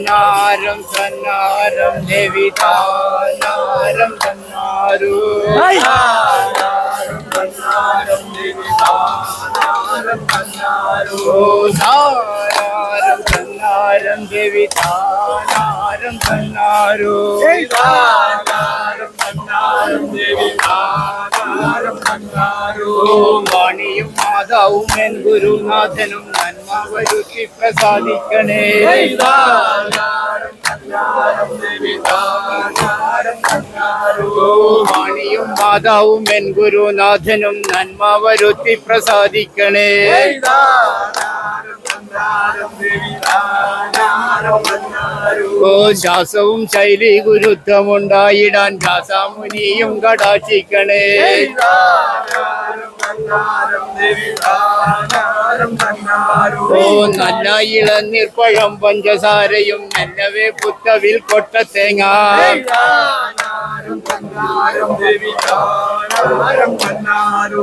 తన్నారం తన్నారం దేవి తానారం తన్నారు తన్నారం దేవి తానారం తన్నారు తానారం తన్నారం దేవి తానారం తన్నారు తానారం N ഗുരുനാഥനും നന്മ വരുത്തി പ്രസാദിക്കണേ. വാണിയും മാതാവും എൻ ഗുരുനാഥനും നന്മ വരുത്തി പ്രസാദിക്കണേ. ഓ ശാസവും ശൈലി ഗുരുത്വമുണ്ടായിടാൻ ശ്വാസമുനിയും കടാക്ഷിക്കണേ. ഓ നല്ല ഇളനീർപ്പഴം പഞ്ചസാരയും നല്ലവേ പുത്തവിൽ കൊട്ട തേങ്ങ.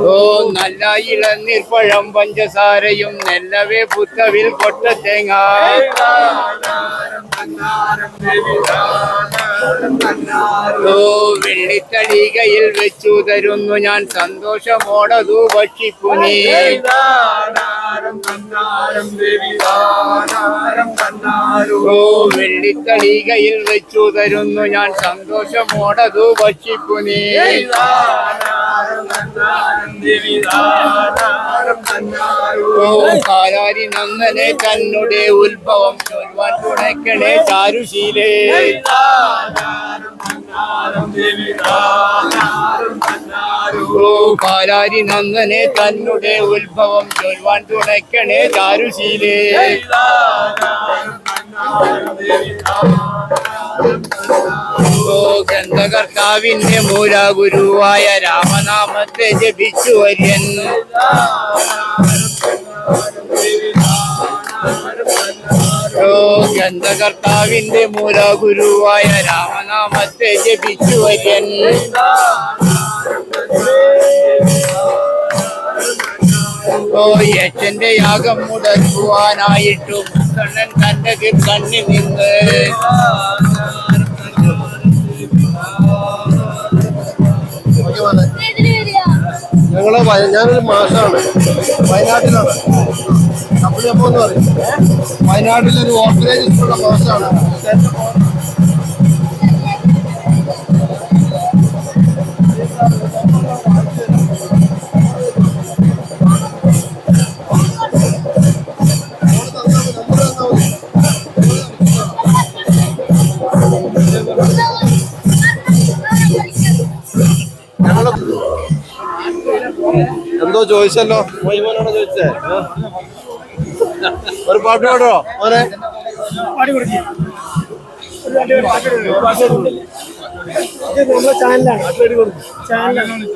ഓ നല്ല ഇളനീർപ്പഴം പഞ്ചസാരയും നല്ലവേ പുത്തവിൽ കൊട്ട തേങ്ങ. ഓ വെള്ളിത്തളികയിൽ വെച്ചു തരുന്നു ഞാൻ സന്തോഷമോടതു ഭക്ഷിപ്പു നീ ഓ വെള്ളിത്തളികയിൽ വെച്ചു തരുന്നു ഞാൻ സന്തോഷമോടതു ഭക്ഷിപ്പു നീ ഓ കാലാരി നന്ദനെ തന്നെ ഉത്ഭവം ചൊൽവാൻ തുണയ്ക്കണേ ചാരുശീലേ. ഓ കാലാരി നന്ദനെ തന്നുടെ ഉത്ഭവം ചൊൽവാൻ തുണയ്ക്കണേ ചാരുശീലേ. ഓ ഗന്ധകർത്താവിന്റെ മൂല ഗുരുവായ രാമനാമത്തെ ജപിച്ചു വര്യൻ ഓ ഗന്ധകർത്താവിന്റെ മൂല ഗുരുവായ രാമനാമത്തെ ജപിച്ചു വര്യൻ ഓ യക്ഷന്റെ യാഗം മുടക്കുവാനായിട്ടും കണ്ണൻ തന്റെ കണ്ണി നിന്ന് ഞങ്ങൾ ഞാനൊരു മാഷാണ്. വയനാട്ടിലാണ്. കപ്പിളിയപ്പം എന്ന് പറയും. വയനാട്ടിലൊരു ഓർഫനേജ് സ്കൂളുള്ള മാഷാണ്. ഞങ്ങൾ എന്തോ ചോദിച്ചല്ലോ. മോയിമോനാണോ ചോദിച്ചേ? ഒരു പാട്ട് പാടോ മോനെ ചാനലാണ്. ചാനലാണ്.